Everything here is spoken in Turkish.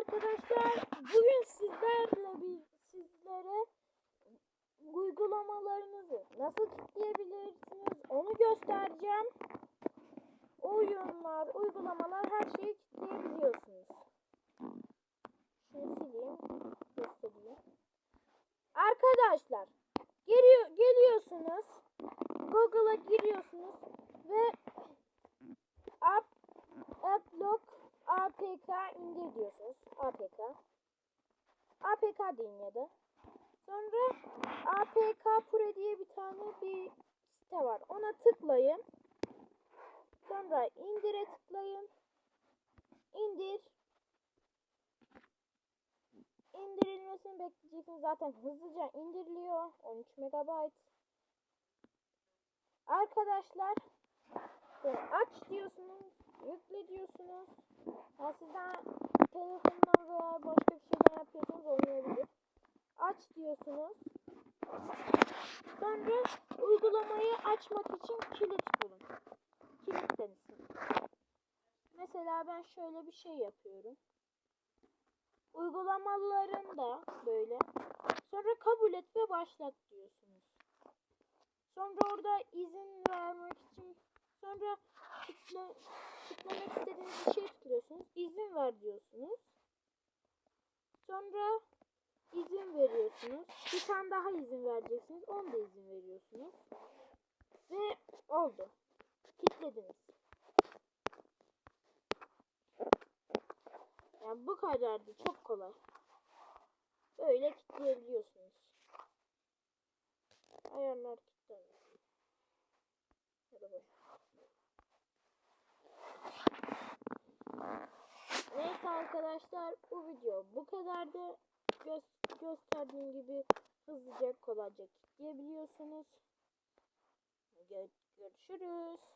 arkadaşlar. Bugün sizlerle bir sizlere uygulamalarınızı nasıl kilitleyebilirsiniz onu göstereceğim. Oyunlar, uygulamalar her şeyi kilitleyebiliyorsunuz. Şunu sileyim, göstereyim. Arkadaşlar, geliyor, geliyorsunuz. Google'a giriyorsunuz ve app, Applock APK indir diyorsunuz. APK. APK deyin ya da. Sonra APK Pro diye bir tane bir site var. Ona tıklayın. Sonra indire tıklayın. İndir. İndirilmesini bekleyeceksiniz. Zaten hızlıca indiriliyor. 13 MB. Arkadaşlar aç diyorsunuz. Yükle diyorsunuz. Ya sizden telefondan veya başka bir şeyden yapıyorsanız olmayabilir. Aç diyorsunuz. Sonra uygulamayı açmak için kilit bulun. Kilit denesin. Mesela ben şöyle bir şey yapıyorum. Uygulamalarında böyle. Sonra kabul et ve başlat diyorsunuz. Sonra orada izin vermek için sonra tıkla, tıklamak istediğiniz bir şey tıklıyorsunuz. İzin ver diyorsunuz. Sonra izin veriyorsunuz. Bir tane daha izin vereceksiniz. Onu da izin veriyorsunuz. Ve oldu. Kilitlediniz. Yani bu kadardı. Çok kolay. Böyle kilitleyebiliyorsunuz. Ayarlar kilitlenmiş. Ya da boş. Neyse arkadaşlar bu video bu kadardı. Gö gösterdiğim gibi hızlıca kolayca kilitleyebiliyorsunuz. Gö görüşürüz.